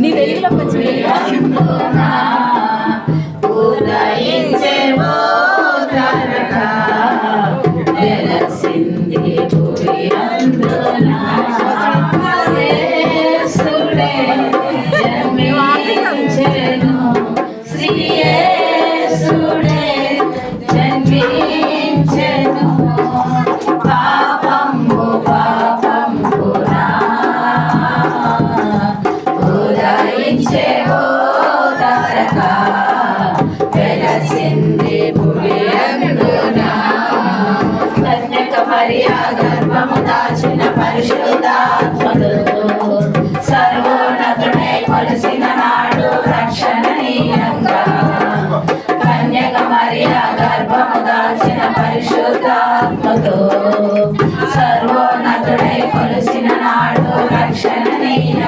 నీ వెలుగులో కొంచెం వెలుగు తారక వెలసింది కన్యక మరియా గర్భము దాచిన సర్వోన్నతుడై కొలిసిన నాడు రక్షణనీయంగా కన్యక మరియా గర్భము దాచిన పరిశుద్ధాత్మతో సర్వోన్నతుడై కొలిసిన నాడు రక్షణనీయంగా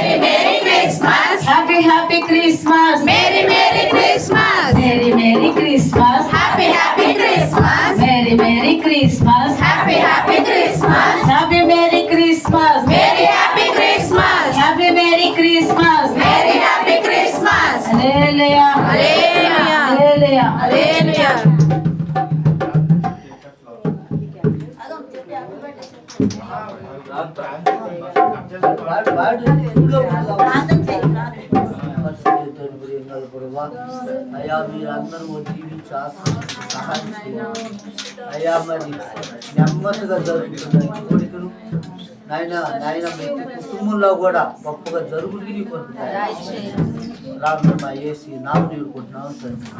అయ్యా మీరందరూ జీవించి సహాయం అయ్యా మరి నెమ్మదిగా జరుగుతుంది కోరికలు నాయన నాయన ప్రతి కుటుంబంలో కూడా గొప్పగా జరుగుతుంది. రాను మా ఏసీ నాకు నీడుకుంటున్నాను తండ్రి